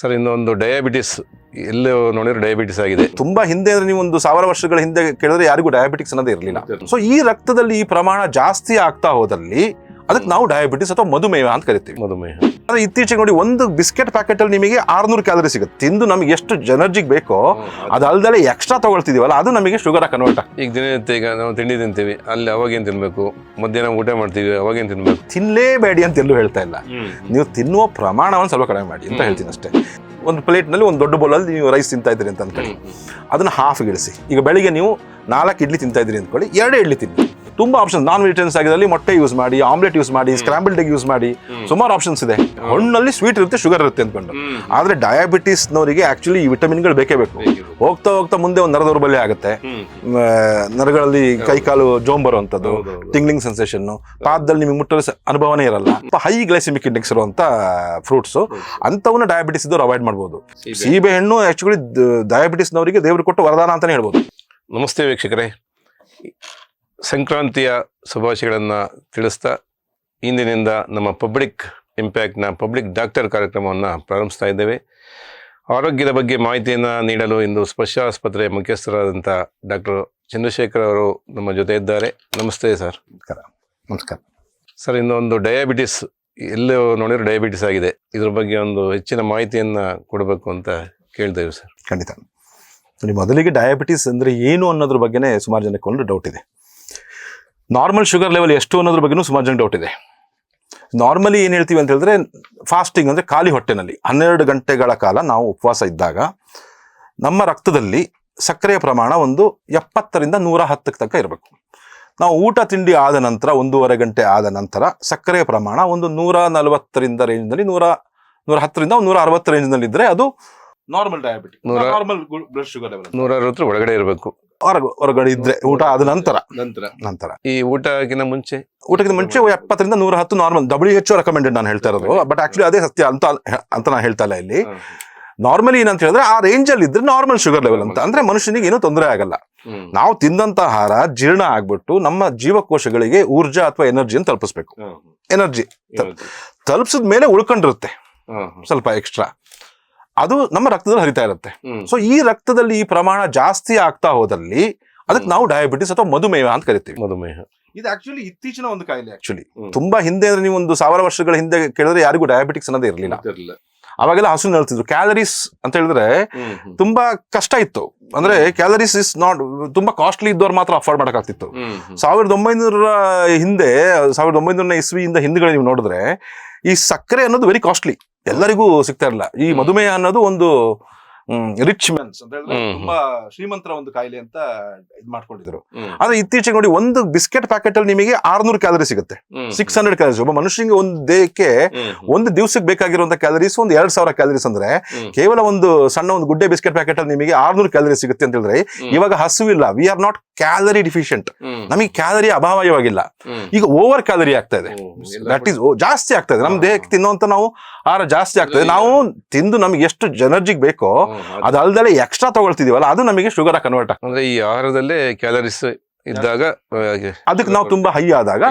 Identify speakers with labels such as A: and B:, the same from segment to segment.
A: Sir ಇನ್ನೊಂದು diabetes ಎಲ್ಲೋ ನೋಡಿದ್ರೆ diabetes ಆಗಿದೆ.
B: ತುಂಬಾ ಹಿಂದೆ ಅಂದ್ರೆ ನೀವು ಒಂದು ಸಾವಿರ ವರ್ಷಗಳ ಹಿಂದೆ ಕೇಳಿದ್ರೆ ಯಾರಿಗೂ ಡಯಾಬಿಟಿಕ್ಸ್ ಅನ್ನೋದೇ ಇರಲಿಲ್ಲ. ಸೊ ಈ ರಕ್ತದಲ್ಲಿ ಈ ಪ್ರಮಾಣ ಜಾಸ್ತಿ ಆಗ್ತಾ ಹೋದಲ್ಲಿ ಅದಕ್ಕೆ ನಾವು ಡಯಾಬಿಟಿಸ್ ಅಥವಾ ಮಧುಮೇಹ ಅಂತ ಕರಿತೀವಿ.
A: ಮಧುಮೇಹ.
B: ಆದರೆ ಇತ್ತೀಚೆಗೆ ನೋಡಿ ಒಂದು ಬಿಸ್ಕೆಟ್ ಪ್ಯಾಕೆಟ್ ಅಲ್ಲಿ ನಿಮಗೆ ಆರ್ನೂರು ಕ್ಯಾಲರಿ ಸಿಗುತ್ತೆ. ತಿಂದು ನಮಗೆ ಎಷ್ಟು ಎನರ್ಜಿಗೆ ಬೇಕೋ ಅದಲ್ದಲೆ ಎಕ್ಸ್ಟ್ರಾ ತಗೊಳ್ತಿದೀವಲ್ಲ ಅದು ನಮಗೆ ಶುಗರ್ ಕನ್ವರ್ಟ್
A: ಈಗ ದಿನನಿತ್ಯ ಈಗ ನಾವು ತಿಂಡಿ ತಿಂತೀವಿ ಅಲ್ಲಿ ಅವಾಗೇನು ತಿನ್ಬೇಕು? ಮಧ್ಯಾಹ್ನ ಊಟ ಮಾಡ್ತೀವಿ ಅವಾಗೇನು ತಿನ್ಬೇಕು?
B: ತಿನ್ನಲೇಬೇಡಿ ಅಂತ ಎಲ್ಲೂ ಹೇಳ್ತಾ ಇಲ್ಲ. ನೀವು ತಿನ್ನುವ ಪ್ರಮಾಣವನ್ನು ಸ್ವಲ್ಪ ಕಡಿಮೆ ಮಾಡಿ ಅಂತ ಹೇಳ್ತೀನಿ ಅಷ್ಟೇ. ಒಂದು ಪ್ಲೇಟ್ನಲ್ಲಿ ಒಂದು ದೊಡ್ಡ ಬೌಲಲ್ಲಿ ನೀವು ರೈಸ್ ತಿಂತಾ ಇದ್ದೀರಿ ಅಂತ ಅನ್ಕೊಳ್ಳಿ. ಅದನ್ನ ಹಾಫ್ ಇಳಿಸಿ ಈಗ ಬೆಳಿಗ್ಗೆ ನೀವು ನಾಲ್ಕು ಇಡ್ಲಿ ತಿಂತಾ ಇದ್ದೀರಿ ಅಂದ್ಕೊಳ್ಳಿ ಎರಡೇ ಇಡ್ಲಿ ತಿನ್ನಿ. ತುಂಬಾ ಆಪ್ಷನ್ ನಾನ್ ವೆಜಿಟೇರಿಯನ್ಸ್ ಆಗಿದ್ದಲ್ಲಿ ಮೊಟ್ಟೆ ಯೂಸ್ ಮಾಡಿ ಆಮ್ಲೆಟ್ ಯೂಸ್ ಮಾಡಿ ಸ್ಕ್ರಾಂಬಲ್ಡ್ ಎಗ್ ಯೂಸ್ ಮಾಡಿ ಸುಮಾರು ಆಪ್ಷನ್ಸ್ ಇದೆ. ಹಣ್ಣಲ್ಲಿ ಸ್ವೀಟ್ ಇರುತ್ತೆ ಶುಗರ್ ಇರುತ್ತೆ ಅಂದ್ಕೊಂಡು. ಆದ್ರೆ ಡಯಾಬಿಟಿಸ್ನವರಿಗೆ ಆಕ್ಚುಲಿ ಈ ವಿಟಮಿನ್ಗಳು ಬೇಕೇ ಬೇಕು. ಹೋಗ್ತಾ ಹೋಗ್ತಾ ಮುಂದೆ ಒಂದು ನರ ದೌರ್ಬಲ್ಯ ಆಗುತ್ತೆ. ನರಗಳಲ್ಲಿ ಕೈ ಕಾಲು ಜೋಮ್ ಬರುವಂಥದ್ದು ಟಿಂಗ್ಲಿಂಗ್ ಸೆನ್ಸೇಷನ್ ಪಾದದಲ್ಲಿ ನಿಮಗೆ ಮುಟ್ಟಲು ಅನುಭವನೇ ಇರಲ್ಲ. ಹೈ ಗ್ಲೈಸಿಮಿಕ್ ಇಂಡೆಕ್ಸ್ ಇರುವಂತ ಫ್ರೂಟ್ಸ್ ಅಂತವನ್ನ ಡಯಾಬಿಟಿಸ್ ಇದ್ದವ್ರು ಅವಾಯ್ಡ್ ಮಾಡಬಹುದು ಸೀಬೆ. ಹಣ್ಣು ಆಕ್ಚುಲಿ ಡಯಾಬಿಟಿಸ್ನವರಿಗೆ ದೇವರು ಕೊಟ್ಟು ವರದಾನ ಅಂತಾನೆ ಹೇಳ್ಬೋದು.
A: ನಮಸ್ತೆ ವೀಕ್ಷಕರೇ. ಸಂಕ್ರಾಂತಿಯ ಶುಭಾಶಯಗಳನ್ನು ತಿಳಿಸ್ತಾ ಇಂದಿನಿಂದ ನಮ್ಮ ಪಬ್ಲಿಕ್ ಇಂಪ್ಯಾಕ್ಟ್ನ ಪಬ್ಲಿಕ್ ಡಾಕ್ಟರ್ ಕಾರ್ಯಕ್ರಮವನ್ನು ಪ್ರಾರಂಭಿಸ್ತಾ ಇದ್ದೇವೆ. ಆರೋಗ್ಯದ ಬಗ್ಗೆ ಮಾಹಿತಿಯನ್ನು ನೀಡಲು ಇಂದು ಸ್ಪರ್ಶ ಆಸ್ಪತ್ರೆಯ ಮುಖ್ಯಸ್ಥರಾದಂಥ ಡಾಕ್ಟರ್ ಚಂದ್ರಶೇಖರ್ ಅವರು ನಮ್ಮ ಜೊತೆ ಇದ್ದಾರೆ. ನಮಸ್ತೆ ಸರ್.
B: ನಮಸ್ಕಾರ.
A: ಸರ್ ಇನ್ನೊಂದು ಡಯಾಬಿಟಿಸ್ ಎಲ್ಲೋ ನೋಡಿದ್ರೆ ಡಯಾಬಿಟಿಸ್ ಆಗಿದೆ. ಇದ್ರ ಬಗ್ಗೆ ಒಂದು ಹೆಚ್ಚಿನ ಮಾಹಿತಿಯನ್ನು ಕೊಡಬೇಕು ಅಂತ ಕೇಳ್ತೇವೆ ಸರ್.
B: ಖಂಡಿತ. ನೋಡಿ ಮೊದಲಿಗೆ ಡಯಾಬಿಟಿಸ್ ಅಂದರೆ ಏನು ಅನ್ನೋದ್ರ ಬಗ್ಗೆನೇ ಸುಮಾರು ಜನಕ್ಕೆ ಒಂದು ಡೌಟ್ ಇದೆ. ನಾರ್ಮಲ್ ಶುಗರ್ ಲೆವೆಲ್ ಎಷ್ಟು ಅನ್ನೋದ್ರ ಬಗ್ಗೆನೂ ಸುಮಾರು ಜನ ಡೌಟ್ ಇದೆ. ನಾರ್ಮಲಿ ಏನು ಹೇಳ್ತೀವಿ ಅಂತ ಹೇಳಿದ್ರೆ ಫಾಸ್ಟಿಂಗ್ ಅಂದ್ರೆ ಖಾಲಿ ಹೊಟ್ಟೆನಲ್ಲಿ ಹನ್ನೆರಡು ಗಂಟೆಗಳ ಕಾಲ ನಾವು ಉಪವಾಸ ಇದ್ದಾಗ ನಮ್ಮ ರಕ್ತದಲ್ಲಿ ಸಕ್ಕರೆಯ ಪ್ರಮಾಣ ಒಂದು ಎಪ್ಪತ್ತರಿಂದ ನೂರ ಹತ್ತಕ್ಕೆ ತನಕ ಇರಬೇಕು. ನಾವು ಊಟ ತಿಂಡಿ ಆದ ನಂತರ ಒಂದೂವರೆ ಗಂಟೆ ಆದ ನಂತರ ಸಕ್ಕರೆಯ ಪ್ರಮಾಣ ಒಂದು ನೂರ ನಲವತ್ತರಿಂದ ರೇಂಜ್ನಲ್ಲಿ ನೂರ ನೂರ ಹತ್ತರಿಂದ ಒಂದು ನೂರ ಅರವತ್ತು ರೇಂಜ್ನಲ್ಲಿ ಇದ್ದರೆ ಅದು ನಾರ್ಮಲ್ ಡಯಾಬಿಟಿಕ್
A: ನೂರ-
B: ನಾರ್ಮಲ್ ಬ್ಲಡ್ ಶುಗರ್ ಲೆವೆಲ್
A: ನೂರ ಅರವತ್ತರ ಒಳಗಡೆ ಇರಬೇಕು.
B: ಹೊರಗೆ ಹೊರಗಡೆ ಇದ್ರೆ ಊಟ ಆದ ನಂತರ.
A: ನಂತರ.
B: ನಂತರ.
A: ಈ ಊಟಕ್ಕಿಂತ ಮುಂಚೆ?
B: ಊಟಕ್ಕಿಂತ ಮುಂಚೆ ಎಪ್ಪತ್ತರಿಂದ ನೂರ ಹತ್ತು ನಾರ್ಮಲ್ ಡಬ್ಲ್ಯೂ ಎಚ್ ರೆಕಮೆಂಡೆಡ್ ನಾನು ಹೇಳ್ತಾ ಇರೋದು. ಬಟ್ ಆಕ್ಚುಲಿ ಅದೇ ಸತ್ಯ ಅಂತ ಅಂತ ನಾನು ಹೇಳ್ತಾ ಇಲ್ಲ ಇಲ್ಲಿ. ನಾರ್ಮಲಿ ಏನಂತ ಹೇಳಿದ್ರೆ ಆ ರೇಂಜ್ ಅಲ್ಲಿ ಇದ್ರೆ ನಾರ್ಮಲ್ ಶುಗರ್ ಲೆವೆಲ್ ಅಂತ. ಅಂದ್ರೆ ಮನುಷ್ಯನಿಗೆ ಏನೂ ತೊಂದರೆ ಆಗಲ್ಲ. ನಾವು ತಿಂದಂತ ಆಹಾರ ಜೀರ್ಣ ಆಗ್ಬಿಟ್ಟು ನಮ್ಮ ಜೀವಕೋಶಗಳಿಗೆ ಊರ್ಜಾ ಅಥವಾ ಎನರ್ಜಿಯನ್ನು ಅಂತ ತಲುಪಿಸ್ಬೇಕು. ಎನರ್ಜಿ ತಲುಪಿಸಿದ ಮೇಲೆ ಉಳ್ಕೊಂಡಿರುತ್ತೆ. ಸ್ವಲ್ಪ ಎಕ್ಸ್ಟ್ರಾ ಅದು ನಮ್ಮ ರಕ್ತದಲ್ಲಿ ಹರಿತಾ ಇರುತ್ತೆ. ಸೊ ಈ ರಕ್ತದಲ್ಲಿ ಈ ಪ್ರಮಾಣ ಜಾಸ್ತಿ ಆಗ್ತಾ ಹೋದಲ್ಲಿ ಅದಕ್ಕೆ ನಾವು ಡಯಾಬಿಟಿಸ್ ಅಥವಾ ಮಧುಮೇಹ ಅಂತ ಕರಿತೀವಿ.
A: ಮಧುಮೇಹ.
B: ಇದು ಆಕ್ಚುಲಿ ಇತ್ತೀಚಿನ ಒಂದು ಕಾಯಿಲೆ ಆಕ್ಚುಲಿ ತುಂಬಾ ಹಿಂದೆ ಅಂದ್ರೆ ನೀವು ಒಂದು ಸಾವಿರ ವರ್ಷಗಳ ಹಿಂದೆ ಕೇಳಿದ್ರೆ ಯಾರಿಗೂ ಡಯಾಬಿಟಿಕ್ಸ್ ಅನ್ನೋದೇ ಇರಲಿಲ್ಲ. ಅವಾಗೆಲ್ಲ ಹಸು ಹೇಳ್ತಿದ್ರು ಕ್ಯಾಲರೀಸ್ ಅಂತ ಹೇಳಿದ್ರೆ ತುಂಬಾ ಕಷ್ಟ ಇತ್ತು. ಅಂದ್ರೆ ಕ್ಯಾಲರೀಸ್ ಇಸ್ ನಾಟ್ ತುಂಬಾ ಕಾಸ್ಟ್ಲಿ ಇದ್ದವ್ರು ಮಾತ್ರ ಅಫೋರ್ಡ್ ಮಾಡಕ್ಕಾಗ್ತಿತ್ತು. ಸಾವಿರದ ಒಂಬೈನೂರ ಹಿಂದೆ ಸಾವಿರದ ಒಂಬೈನೂರ ಇಸ್ವಿಯಿಂದ ಹಿಂದ್ಗಡೆ ನೀವು ನೋಡಿದ್ರೆ ಈ ಸಕ್ಕರೆ ಅನ್ನೋದು ವೆರಿ ಕಾಸ್ಟ್ಲಿ ಎಲ್ಲರಿಗೂ ಸಿಗ್ತಾ ಇರಲಿಲ್ಲ ಈ ಮಧುಮೇಹ ಅನ್ನೋದು ಒಂದು ರಿಚ್ ಮೆನ್ಸ್ ಅಂತ ಹೇಳಿದ್ರೆ ತುಂಬಾ ಶ್ರೀಮಂತರ ಒಂದು ಕಾಯಿಲೆ ಅಂತ ಇದ್ ಮಾಡ್ಕೊಂಡಿದ್ರು. ಆದ್ರೆ ಇತ್ತೀಚೆಗೆ ನೋಡಿ ಒಂದು ಬಿಸ್ಕೆಟ್ ಪ್ಯಾಕೆಟ್ ಅಲ್ಲಿ ನಿಮಗೆ ಆರ್ನೂರು ಕ್ಯಾಲರಿ ಸಿಗುತ್ತೆ. ಸಿಕ್ಸ್ ಹಂಡ್ರೆಡ್ ಕ್ಯಾಲರೀಸ್ ಒಬ್ಬ ಮನುಷ್ಯನಿಗೆ ಒಂದು ದೇಹಕ್ಕೆ ಒಂದು ದಿವಸಕ್ಕೆ ಬೇಕಾಗಿರುವಂತ ಕ್ಯಾಲರೀಸ್ ಒಂದು ಎರಡ್ ಸಾವಿರ ಕ್ಯಾಲರೀಸ್ ಅಂದ್ರೆ ಕೇವಲ ಒಂದು ಸಣ್ಣ ಒಂದು ಗುಡ್ಡೆ ಬಿಸ್ಕೆಟ್ ಪ್ಯಾಕೆಟ್ ಅಲ್ಲಿ ನಿಮಗೆ ಆರ್ನೂರು ಕ್ಯಾಲರಿ ಸಿಗುತ್ತೆ ಅಂತ ಹೇಳಿದ್ರೆ ಇವಾಗ ಹಸುವಿಲ್ಲ we are not calorie deficient ನಮಗೆ ಕ್ಯಾಲರಿ ಅಭಾವ ಇವಾಗಿಲ್ಲ ಈಗ ಓವರ್ ಕ್ಯಾಲರಿ ಆಗ್ತಾ ಇದೆ. ದಟ್ ಈಸ್ ಜಾಸ್ತಿ ಆಗ್ತಾ ಇದೆ. ನಮ್ಮ ದೇಹಕ್ಕೆ ತಿನ್ನುವಂತ ನಾವು ಆಹಾರ ಜಾಸ್ತಿ ಆಗ್ತದೆ ನಾವು ತಿಂದು ನಮ್ಗೆ ಎಷ್ಟು ಜನರ್ಜಿಗೆ ಬೇಕೋ ಅದಲ್ದಲೆ ಎಕ್ಸ್ಟ್ರಾ ತಗೊಳ್ತಿದೀವಲ್ಲ ಅದು ನಮಗೆ ಶುಗರ್ ಕನ್ವರ್ಟ್
A: ಅಂದ್ರೆ ಈ ಆಹಾರದಲ್ಲೇ ಕ್ಯಾಲರೀಸ್ ಇದ್ದಾಗ
B: ಅದಕ್ಕೆ ನಾವು ತುಂಬಾ ಹೈ ಆದಾಗ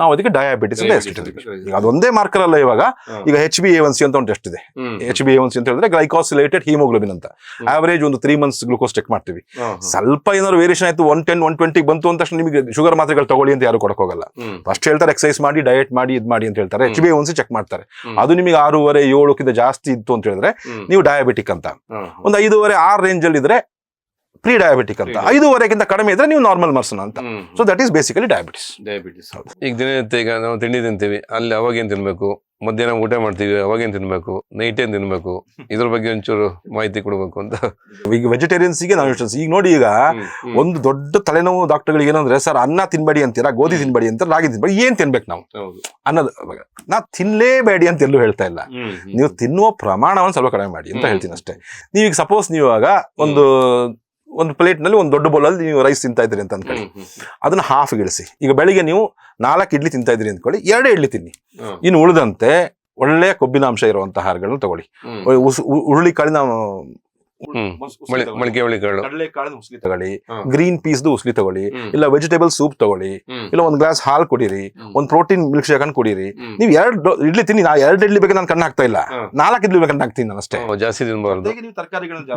B: ನಾವು ಅದಕ್ಕೆ ಡಯಾಬಿಟಿಸ್ ಅಂತ ಈಗ ಅದೊಂದೇ ಮಾರ್ಕರ್ ಅಲ್ಲ ಇವಾಗ. ಈಗ H B A one C ಅಂತ ಒಂದು ಟೆಸ್ಟ್ ಇದೆ. H B A one C ಅಂತ ಹೇಳಿದ್ರೆ ಗ್ಲೈಕಾಸಿಲೇಟೆಡ್ ಹಿಮೋಗ್ಲೋಬಿನ್ ಅಂತ. ಆವರೇಜ್ ಒಂದು ತ್ರೀ ಮಂತ್ಸ್ ಗ್ಲೂಕೋಸ್ ಚೆಕ್ ಮಾಡ್ತೀವಿ. ಸ್ವಲ್ಪ ಏನಾದ್ರು ವೇರಿಯೇಷನ್ ಆಯ್ತು ಒನ್ ಟೆನ್ ಒನ್ ಟ್ವೆಂಟಿ ಬಂತು ಅಂತ ನಿಮಗೆ ಶುಗರ್ ಮಾತ್ರೆಗಳು ತಗೊಳ್ಳಿ ಅಂತ ಯಾರು ಕೊಡಕ್ ಹೋಗಲ್ಲ. ಫಸ್ಟ್ ಹೇಳ್ತಾರೆ ಎಕ್ಸೈಸ್ ಮಾಡಿ ಡಯಟ್ ಮಾಡಿ ಇದು ಮಾಡಿ ಅಂತ ಹೇಳ್ತಾರೆ. H B one C check ಮಾಡ್ತಾರೆ. ಅದು ನಿಮಗೆ ಆರೂವರೆ ಏಳಕ್ಕಿಂತ ಜಾಸ್ತಿ ಇತ್ತು ಅಂತ ಹೇಳಿದ್ರೆ ನೀವು ಡಯಾಬಿಟಿಕ್ ಅಂತ. ಒಂದು ಐದೂವರೆ ಆರ್ ರೇಂಜ್ ಅಲ್ಲಿ ಇದ್ರೆ ಪ್ರೀ ಡಯಾಬಿಟಿಕ್ ಅಂತ. ಐದೂವರೆಗಿಂತ ಕಡಿಮೆ ಇದ್ರೆ ನೀವು ನಾರ್ಮಲ್ ಮರ್ಸನ್ ಅಂತ. So that is basically diabetes
A: diabetes ಈಗ ದಿನ ಈಗ ನಾವು ತಿಂಡಿ ತಿಂತೀವಿ. ಅಲ್ಲಿ ಅವಾಗೇನ್ ತಿನ್ಬೇಕು? ಮಧ್ಯಾಹ್ನ ಊಟ ಮಾಡ್ತೀವಿ. ಅವಾಗೇನ್ ತಿನ್ಬೇಕು? ನೈಟ್ ಏನ್ ತಿನ್ಬೇಕು? ಇದ್ರ ಬಗ್ಗೆ ಒಂಚೂರು ಮಾಹಿತಿ ಕೊಡ್ಬೇಕು ಅಂತ.
B: ಈಗ ವೆಜಿಟೇರಿಯನ್ಸ್ಗೆ ನಾವು ಈಗ ನೋಡಿ ಈಗ ಒಂದು ದೊಡ್ಡ ತಲೆನೋವು ಡಾಕ್ಟರ್ಗಳಿಗೆ ಏನಂದ್ರೆ ಸರ್ ಅನ್ನ ತಿನ್ಬೇಡಿ ಅಂತೀರಾ? ಗೋಧಿ ತಿನ್ಬೇಡಿ ಅಂತ ರಾಗಿ ತಿನ್ಬೇಡಿ ಏನ್ ತಿನ್ಬೇಕು ನಾವು? ಅನ್ನದ ನಾ ತಿನ್ಲೇಬೇಡಿ ಅಂತ ಎಲ್ಲೂ ಹೇಳ್ತಾ ಇಲ್ಲ. ನೀವು ತಿನ್ನುವ ಪ್ರಮಾಣವನ್ನು ಸ್ವಲ್ಪ ಕಡಿಮೆ ಮಾಡಿ ಅಂತ. ಹೇಳ್ತೀನಿ ಅಷ್ಟೇ. ನೀವೀಗ ಸಪೋಸ್ ನೀವು ಇವಾಗ ಒಂದು ಒಂದು ಪ್ಲೇಟ್ನಲ್ಲಿ ಒಂದು ದೊಡ್ಡ ಬೌಲಲ್ಲಿ ನೀವು ರೈಸ್ ತಿಂತಾ ಇದ್ದೀರಿ ಅಂತ ಅನ್ಕೊಳ್ಳಿ ಅದನ್ನ ಹಾಫ್ ಗಿಳಿಸಿ ಈಗ ಬೆಳಿಗ್ಗೆ ನೀವು ನಾಲ್ಕು ಇಡ್ಲಿ ತಿಂತಾ ಇದ್ದೀರಿ ಅಂದ್ಕೊಳ್ಳಿ ಎರಡೇ ಇಡ್ಲಿ ತಿನ್ನಿ. ಇನ್ನು ಉಳಿದಂತೆ ಒಳ್ಳೆಯ ಕೊಬ್ಬಿನಾಂಶ ಇರುವಂತಹ ಆಹಾರಗಳನ್ನ ತಗೊಳ್ಳಿ. ಉಸ್- ಉ- ಹುರುಳಿ ಕಾಳಿನ
A: ಮೊಳಕೆ ಹುಳಿಕಾಳು
B: ಕಡಲೆಕಾಳಿನ ಉಸ್ಲಿ ತಗೊಳ್ಳಿ. ಗ್ರೀನ್ ಪೀಸ್ದು ಉಸ್ಲಿ ತಗೊಳ್ಳಿ. ಇಲ್ಲ ವೆಜಿಟೇಬಲ್ ಸೂಪ್ ತಗೊಳ್ಳಿ. ಇಲ್ಲ ಒಂದ್ ಗ್ಲಾಸ್ ಹಾಲು ಕುಡೀರಿ. ಒಂದ್ ಪ್ರೋಟೀನ್ ಮಿಲ್ಕ್ ಶೇಕ್ ಅನ್ನು ಕುಡೀರಿ. ನೀವ್ ಎರಡು ಇಡ್ಲಿ ತಿನ್ನಿ ನಾ ಎರಡು ಇಡ್ಲಿ ಬೇಕು ನಾನು ಕಣ್ಣು ಹಾಕ್ತಾ ಇಲ್ಲ. ನಾಲ್ಕು ಇಡ್ಲಿ ಬೇಕು ಕಣ್ಣು ಹಾಕ್ತೀನಿ ನಾನು ಅಷ್ಟೇ.
A: ಜಾಸ್ತಿ ತಿನ್ಬಾರ್ದು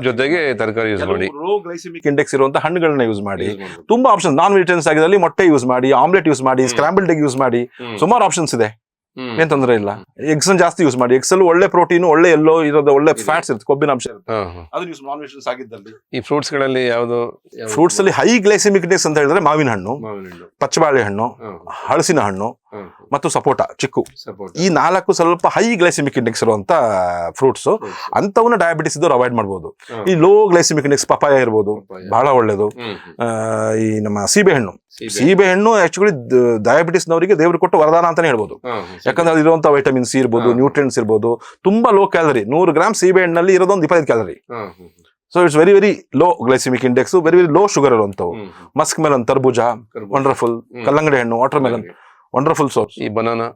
B: ಜೊತೆಗೆ
A: ತರಕಾರಿ ಯೂಸ್ ಮಾಡಿ.
B: ಲೋ ಗ್ಲೈಸಿಮಿಕ್ ಇಂಡೆಕ್ಸ್ ಇರುವಂತ ಹಣ್ಣುಗಳನ್ನ ಯೂಸ್ ಮಾಡಿ. ತುಂಬಾ ಆಪ್ಷನ್ ನಾನ್ ವೆಜಿಟೇರಿಯನ್ಸ್ ಆಗಿದ್ದಲ್ಲಿ ಮೊಟ್ಟೆ ಯೂಸ್ ಮಾಡಿ ಆಮ್ಲೆಟ್ ಯೂಸ್ ಮಾಡಿ ಸ್ಕ್ರಾಂಬಲ್ಡ್ ಎಗ್ ಯೂಸ್ ಮಾಡಿ. ಸುಮಾರು ಆಪ್ಷನ್ಸ್ ಇದೆ. ಏನ್ ತೊಂದರೆ ಇಲ್ಲ. ಎಗ್ಸ್ ಜಾಸ್ತಿ ಯೂಸ್ ಮಾಡಿ. ಎಗ್ಸ್ ಅಲ್ಲಿ ಒಳ್ಳೆ ಪ್ರೋಟೀನ್ ಒಳ್ಳೆ ಎಲ್ಲೋ ಇರೋದು ಒಳ್ಳೆ ಫ್ಯಾಟ್ಸ್ ಇರುತ್ತೆ ಕೊಬ್ಬಿನ ಅಂಶ ಇರುತ್ತೆ. ಅದನ್ನ ಯೂಸ್ ನಾನ್ ವೆಜ್ ಆಗಿದ್ದಲ್ಲಿ.
A: ಈ ಫ್ರೂಟ್ಸ್ಗಳಲ್ಲಿ ಯಾವ್ದು?
B: ಫ್ರೂಟ್ಸ್ ಅಲ್ಲಿ ಹೈ ಗ್ಲೈಸಿಮಿಕ್ ಡೇಸ್ ಅಂತ ಹೇಳಿದ್ರೆ ಮಾವಿನ ಹಣ್ಣು
A: ಮಾವಿನ ಹಣ್ಣು.
B: ಪಚ್ಚಬಾಳೆ ಹಣ್ಣು ಹಳಸಿನ ಹಣ್ಣು ಮತ್ತು ಸಪೋಟ ಚಿಕ್ಕು. ಈ ನಾಲ್ಕು ಸ್ವಲ್ಪ ಹೈ ಗ್ಲೈಸಿಮಿಕ್ ಇಂಡೆಕ್ಸ್ ಇರುವಂತ ಫ್ರೂಟ್ಸ್. ಅಂತವನ್ನ ಡಯಾಬಿಟಿಸ್ ಇದ್ದವ್ರು ಅವಾಯ್ಡ್
A: ಮಾಡಬಹುದು
B: ಈ ಲೋ ಗ್ಲೈಸಿಮಿಕ್ ಇಂಡೆಕ್ಸ್ ಪಪಾಯ ಇರ್ಬೋದು ಬಹಳ ಒಳ್ಳೇದು. ಈ ನಮ್ಮ ಸೀಬೆ ಹಣ್ಣು.
A: ಸೀಬೆ.
B: ಸೀಬೆ ಹಣ್ಣು ಆಕ್ಚುಲಿ ಡಯಾಬಿಟಿಸ್ನವರಿಗೆ ದೇವರು ಕೊಟ್ಟು ವರದಾನ ಅಂತಾನೆ ಹೇಳ್ಬೋದು. ಯಾಕಂದ್ರೆ ಅಲ್ಲಿರುವಂತ ವೈಟಮಿನ್ ಸಿ ಇರ್ಬೋದು
A: ನ್ಯೂಟ್ರಿಯೆಂಟ್ಸ್
B: ನ್ಯೂಟ್ರಿಯನ್ಸ್ ಇರ್ಬೋದು ತುಂಬಾ ಲೋ ಕ್ಯಾಲರಿ ನೂರು ಗ್ರಾಮ್ ಸೀಬೆ ಹಣ್ಣಲ್ಲಿ ಇರೋದೊಂದು ಇಪ್ಪತ್ತೈದು calorie. So it's very very low glycemic index very very low sugar ಇರುವಂತವು. Musk melon ತರ್ಬೂಜ ವಂಡರ್ಫುಲ್ ಕಲ್ಲಂಗಡಿ ಹಣ್ಣು ವಾಟರ್ ಮೆಲನ್ ವಂಡರ್ಫುಲ್ ಸೋರ್ಸ್
A: ಈ ಬನಾನಾ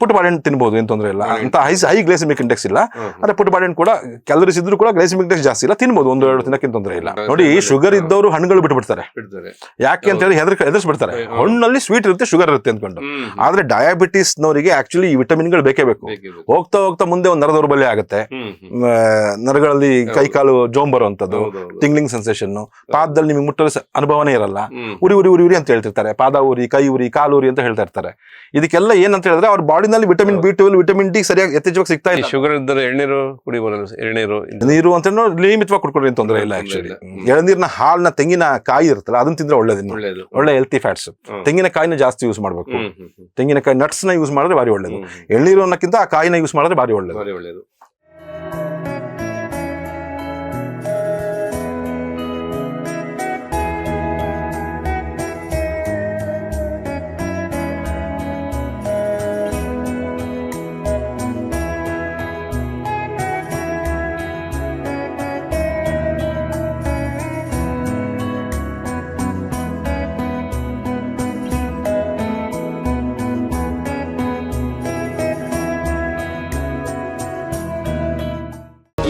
B: ಪುಟ್ಟ ಬಾಳೆಹಣ್ಣು ತಿನ್ಬೋದು ಏನ್ ತೊಂದರೆ ಇಲ್ಲ. ಅಂತ ಹೈ ಹೈ ಗ್ಲೈಸಮಿಕ್ ಇಂಡೆಕ್ಸ್ ಇಲ್ಲ. ಆದ್ರೆ ಪುಟ್ ಬಾಳೆಹಣ್ಣು ಕೂಡ ಕ್ಯಾಲರೀಸ್ ಇದ್ರೂ ಕೂಡ ಗ್ಲೈಸಮಿಕ್ ಇಂಡೆಕ್ಸ್ ಜಾಸ್ತಿ ಇಲ್ಲ ತಿನ್ಬೋದು ಒಂದು ಎರಡು ದಿನಕ್ಕೆ ತೊಂದರೆ ಇಲ್ಲ. ನೋಡಿ ಶುಗರ್ ಇದ್ದವರು ಹಣ್ಣುಗಳು ಬಿಟ್ಬಿಡ್ತಾರೆ.
A: ಬಿಡ್ತಾರೆ.
B: ಯಾಕೆ ಅಂತ ಹೇಳಿ ಹೆದರ್ ಎದುರಿಸ್ಬಿಡ್ತಾರೆ
A: ಹ್ಮ್.
B: ಹಣ್ಣಲ್ಲಿ ಸ್ವೀಟ್ ಇರುತ್ತೆ ಶುಗರ್ ಇರುತ್ತೆ ಅಂದ್ಕೊಂಡು. ಆದ್ರೆ ಡಯಾಬಿಟಿಸ್ ನವರಿಗೆ ಆಕ್ಚುಲಿ ಈ ವಿಟಮಿನ್ಗಳು ಬೇಕೇ ಬೇಕು. ಹೋಗ್ತಾ ಹೋಗ್ತಾ ಮುಂದೆ ಒಂದು ನರ ದೌರ್ಬಲ್ಯ ಆಗುತ್ತೆ. ನರಗಳಲ್ಲಿ ಕೈ ಕಾಲು ಜೋಮ್ ಬರುವಂತದ್ದು
A: ತಿಂಗ್ಲಿಂಗ್.
B: ಟಿಂಗ್ಲಿಂಗ್ ಸೆನ್ಸೇಷನ್ ಪಾದದಲ್ಲಿ ನಿಮಗೆ ಮುಟ್ಟಲು ಅನುಭವನೇ ಇರಲ್ಲ. ಉರಿ ಉರಿ ಉರಿ ಉರಿ ಅಂತ ಹೇಳ್ತಿರ್ತಾರೆ. ಪಾದ ಉರಿ ಕೈ ಉರಿ ಕಾಲು ಉರಿ ಅಂತ ಹೇಳ್ತಾ ಇರ್ತಾರೆ. ಇದಕ್ಕೆಲ್ಲ ಏನಂತ ಹೇಳಿದ್ರೆ ಅವ್ರ ಬಾಡಿನಲ್ಲಿ vitamin B twelve vitamin D ಸರಿಯಾಗಿ ಯಥೇಚ್ಛವಾಗಿ ಸಿಗ್ತಾ ಇಲ್ಲ.
A: ಶುಗರ್ ಇದ್ದರೆ ಎಳ್ನೀರು ಕುಡಿಬೋದು ಎಳ್ನೀರು
B: ನೀರು ಅಂತ ನಿಯಮಿತವಾಗಿ ಕುಡ್ಕೊಡ್ರಿ ತೊಂದರೆ ಇಲ್ಲ ಆಕ್ಚುಲಿ ಎಳ್ನೀರಿನ ಹಾಲ್ನ ತೆಂಗಿನ ಕಾಯಿ ಇರುತ್ತಲ್ಲ ಅದನ್ನ ತಿಂದ್ರೆ ಒಳ್ಳೇದು ಒಳ್ಳೆ ಹೆಲ್ತಿ ಫ್ಯಾಟ್ಸ್
A: ತೆಂಗಿನ
B: ತೆಂಗಿನಕಾಯಿನ ಜಾಸ್ತಿ ಯೂಸ್ ಮಾಡಬೇಕು. ತೆಂಗಿನಕಾಯಿ ನಟ್ಸ್ನ ಯೂಸ್ ಮಾಡಿದ್ರೆ ಭಾರಿ ಒಳ್ಳೇದು. ಎಳ್ನೀರು ಅನ್ನಕ್ಕಿಂತ ಆ ಕಾಯಿನ ಯೂಸ್ ಮಾಡಿದ್ರೆ ಬಾರಿ ಒಳ್ಳೇದು.
A: ಭಾರಿ ಒಳ್ಳೇದು.